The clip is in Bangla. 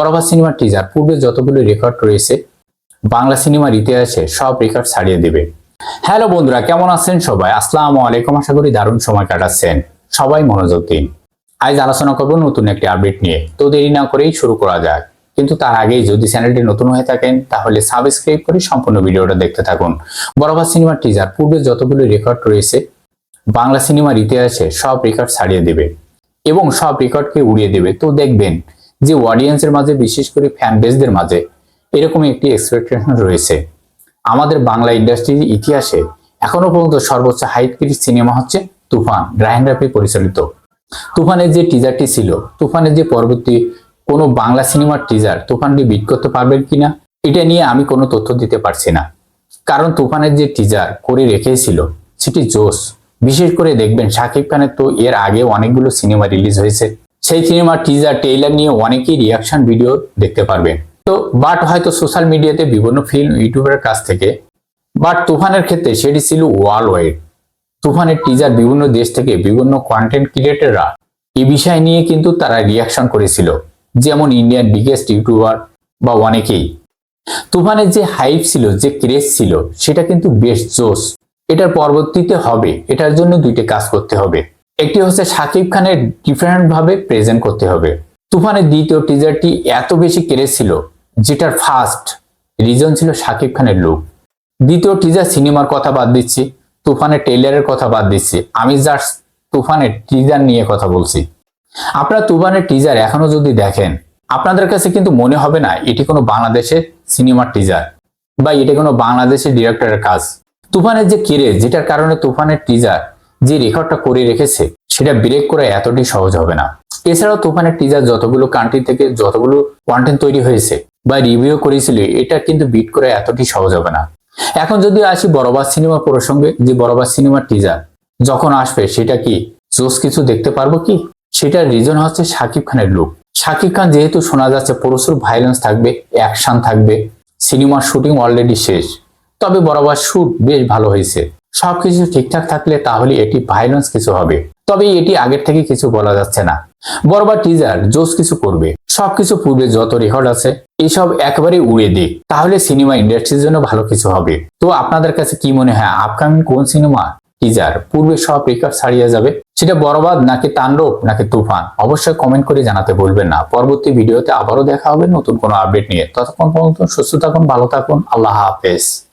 বরাবর সিনেমার টিজার পূর্বে যতগুলো রেকর্ড রয়েছে, বাংলা সিনেমার ইতিহাসে সব রেকর্ড ছাড়িয়ে দেবে। হ্যালো বন্ধুরা, কেমন আছেন সবাই? আসসালামু আলাইকুম, আশা করি দারুণ সময় কাটাচ্ছেন। সবাই মনোযোগ দিন। আজ আলোচনা করব নতুন একটি আপডেট নিয়ে। তো দেরি না করেই শুরু করা যাক। কিন্তু তার আগেই যদি চ্যানেলটি নতুন হয়ে থাকেন, তাহলে সাবস্ক্রাইব করে সম্পূর্ণ ভিডিওটা দেখতে থাকুন। বরাবর সিনেমার টিজার পূর্বে যতগুলো রেকর্ড রয়েছে, বাংলা সিনেমার ইতিহাসে সব রেকর্ড ছাড়িয়ে দেবে এবং সব রেকর্ডকে উড়িয়ে দেবে। তো দেখবেন যে অডিয়েন্সের মাঝে, বিশেষ করে ফ্যান বেসদের মাঝে এরকম একটি এক্সপেকটেশন রয়েছে। আমাদের বাংলা ইন্ডাস্ট্রির ইতিহাসে এখনও পর্যন্ত সর্বোচ্চ হাইট ক্রিজ সিনেমা হচ্ছে তুফান রায়হান রাফি পরিচালিত। তুফানের যে টিজারটি ছিল, তুফানের যে পরবর্তী কোনো বাংলা সিনেমার টিজার তুফানটি বিট করতে পারবেন কিনা, এটা নিয়ে আমি কোনো তথ্য দিতে পারছি না। কারণ তুফানের যে টিজার করে রেখেছিল, সেটি জোস বিশেষ করে দেখবেন, শাকিব খানের তো এর আগে অনেকগুলো সিনেমা রিলিজ হয়েছে। সেই সিনেমার টিজার টেইলার নিয়ে অনেকেই রিয়াকশন ভিডিও দেখতে পারবেন। তো বাট হয়তো সোশ্যাল মিডিয়াতে বিভিন্ন ফিল্ম ইউটিউবের কাছ থেকে বাট তুফানের ক্ষেত্রে সেটি ছিল ওয়ার্ল্ড ওয়াইড তুফানের টিজার বিভিন্ন দেশ থেকে বিভিন্ন কন্টেন্ট ক্রিয়েটররা এই বিষয় নিয়ে কিন্তু তারা রিয়াকশন করেছিল। যেমন ইন্ডিয়ান বিগেস্ট ইউটিউবার বা অনেকেই। তুফানের যে হাইপ ছিল, যে ক্রেজ ছিল, সেটা কিন্তু বেশ জোশ। এটার পরবর্তীতে হবে। এটার জন্য দুইটা কাজ করতে হবে। একটি হচ্ছে শাকিব খানের ডিফারেন্ট ভাবে প্রেজেন্ট করতে হবে। তুফানের দ্বিতীয় টিজারটি এত বেশি ক্রেজ ছিল, যেটার ফার্স্ট রিজন ছিল শাকিব খানের লুক দ্বিতীয় টিজার সিনেমার কথা বাদ দিচ্ছি, তুফানের টেইলারের কথা বাদ দিচ্ছি। আমি জাস্ট তুফানের টিজার নিয়ে কথা বলছি। আপনারা তুফানের টিজার এখনও যদি দেখেন, আপনাদের কাছে কিন্তু মনে হবে না, এটি কোনো বাংলাদেশের সিনেমার টিজার বা এটি কোনো বাংলাদেশের ডিরেক্টরের কাজ। তুফানের যে কেরে যেটার কারণে তুফানের টিজার যে রেকর্ডটা করে রেখেছে, সেটা ব্রেক করা এতটাই সহজ হবে না। এছাড়াও তুফানের টিজার যতগুলো কান্ট্রি থেকে যতগুলো কন্টেন্ট তৈরি হয়েছে বা রিভিউ করেছিল, এটা কিন্তু বিট করা এতটাই সহজ হবে না। এখন যদি আসি বড়বার সিনেমা প্রসঙ্গে, যে বড়বার সিনেমার টিজার যখন আসবে, সেটা কি জোস কিছু দেখতে পারব কি? সেটার রিজন হচ্ছে শাকিব খানের লুক শাকিব খান যেহেতু শোনা যাচ্ছে প্রচুর ভাইলেন্স থাকবে অ্যাকশন থাকবে সিনেমার শুটিং অলরেডি শেষ। তবে বরাবর শুট বেশ ভালো হয়েছে। সবকিছু ঠিকঠাক থাকলে তাহলে এটি ভাইলেন্স কিছু হবে। তবে এটি আগের থেকে কিছু বলা যাচ্ছে না। বরাবর টিজার জোস কিছু করবে। সবকিছু পূর্বে যত রেকর্ড আছে এইসব একেবারে উড়ে দিক তাহলে সিনেমা ইন্ডাস্ট্রির জন্য ভালো কিছু হবে। তো আপনাদের কাছে কি মনে হয় আপকামিং কোন সিনেমা টিজার পূর্বে সব রেকর্ড ছাড়িয়ে যাবে? সেটা বরবাদ নাকি তাণ্ডব নাকি তুফান? অবশ্যই কমেন্ট করে জানাতে বলবেন না। পরবর্তী ভিডিওতে আবারও দেখা হবে নতুন কোনো আপডেট নিয়ে। ততক্ষণ পর্যন্ত সুস্থ থাকুন, ভালো থাকুন, আল্লাহ হাফেজ।